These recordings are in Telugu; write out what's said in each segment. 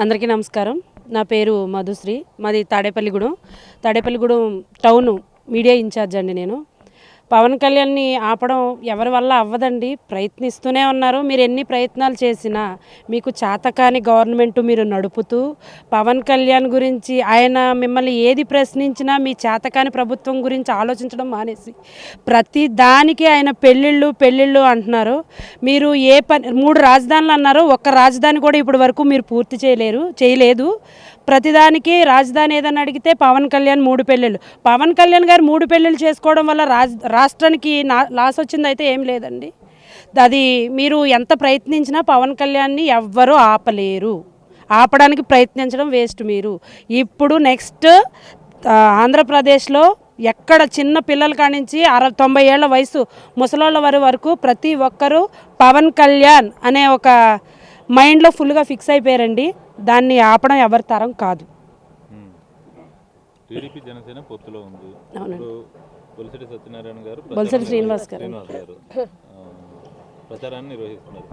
అందరికీ నమస్కారం. నా పేరు మధుశ్రీ. మాది Tadepalligudem. Tadepalligudem town media incharge అండి నేను. పవన్ కళ్యాణ్ని ఆపడం ఎవరి వల్ల అవ్వదండి? ప్రయత్నిస్తూనే ఉన్నారు. మీరు ఎన్ని ప్రయత్నాలు చేసినా మీకు చేతకాని గవర్నమెంట్ మీరు నడుపుతూ పవన్ కళ్యాణ్ గురించి ఆయన మిమ్మల్ని ఏది ప్రశ్నించినా మీ చేతకాని ప్రభుత్వం గురించి ఆలోచించడం మానేసి ప్రతి దానికి ఆయన పెళ్ళిళ్ళు పెళ్ళిళ్ళు అంటున్నారు. మీరు ఏ పని మూడు రాజధానులు అన్నారు. ఒక్క రాజధాని కూడా ఇప్పటి వరకు మీరు పూర్తి చేయలేరు చేయలేదు. ప్రతిదానికి రాజధాని ఏదైనా అడిగితే పవన్ కళ్యాణ్ మూడు పెళ్ళిళ్ళు. పవన్ కళ్యాణ్ గారు మూడు పెళ్ళిళ్ళు చేసుకోవడం వల్ల రాజ్ రాష్ట్రానికి నా లాస్ వచ్చిందైతే ఏం లేదండి. అది మీరు ఎంత ప్రయత్నించినా పవన్ కళ్యాణ్ని ఎవ్వరూ ఆపలేరు. ఆపడానికి ప్రయత్నించడం వేస్ట్ మీరు. ఇప్పుడు నెక్స్ట్ ఆంధ్రప్రదేశ్లో ఎక్కడ చిన్న పిల్లల కానించి అర తొంభై ఏళ్ళ వయసు ముసలోళ్ళ వారి వరకు ప్రతి ఒక్కరూ పవన్ కళ్యాణ్ అనే ఒక మైండ్లో ఫుల్గా ఫిక్స్ అయిపోయారండి. దాన్ని ఆపడం ఎవరి తరం కాదు. టీడీపీ జనసేన పొత్తులో ఉంది. సత్యనారాయణ గారు శ్రీనివాస్ గారు. ప్రచారాన్ని నిర్వహిస్తున్నారు.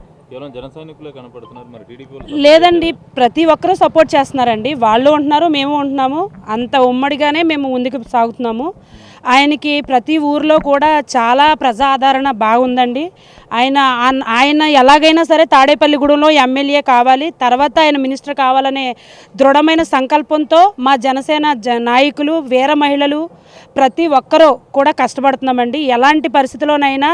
లేదండి ప్రతి ఒక్కరూ సపోర్ట్ చేస్తున్నారండి. వాళ్ళు ఉంటున్నారు మేము ఉంటున్నాము. అంత ఉమ్మడిగానే మేము ముందుకు సాగుతున్నాము. ఆయనకి ప్రతి ఊర్లో కూడా చాలా ప్రజా ఆదరణ బాగుందండి. ఆయన ఆయన ఎలాగైనా సరే తాడేపల్లిగూడెంలో ఎమ్మెల్యే కావాలి తర్వాత ఆయన మినిస్టర్ కావాలనే దృఢమైన సంకల్పంతో మా జనసేన నాయకులు వీర మహిళలు ప్రతి ఒక్కరూ కూడా కష్టపడుతున్నామండి. ఎలాంటి పరిస్థితిలోనైనా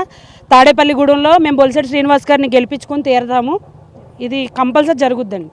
తాడేపల్లిగూడెంలో మేము బొలిశెట్టి శ్రీనివాస్ గారిని గెలిపించుకొని తీరదాము. ఇది కంపల్సరీ జరుగుద్దండి.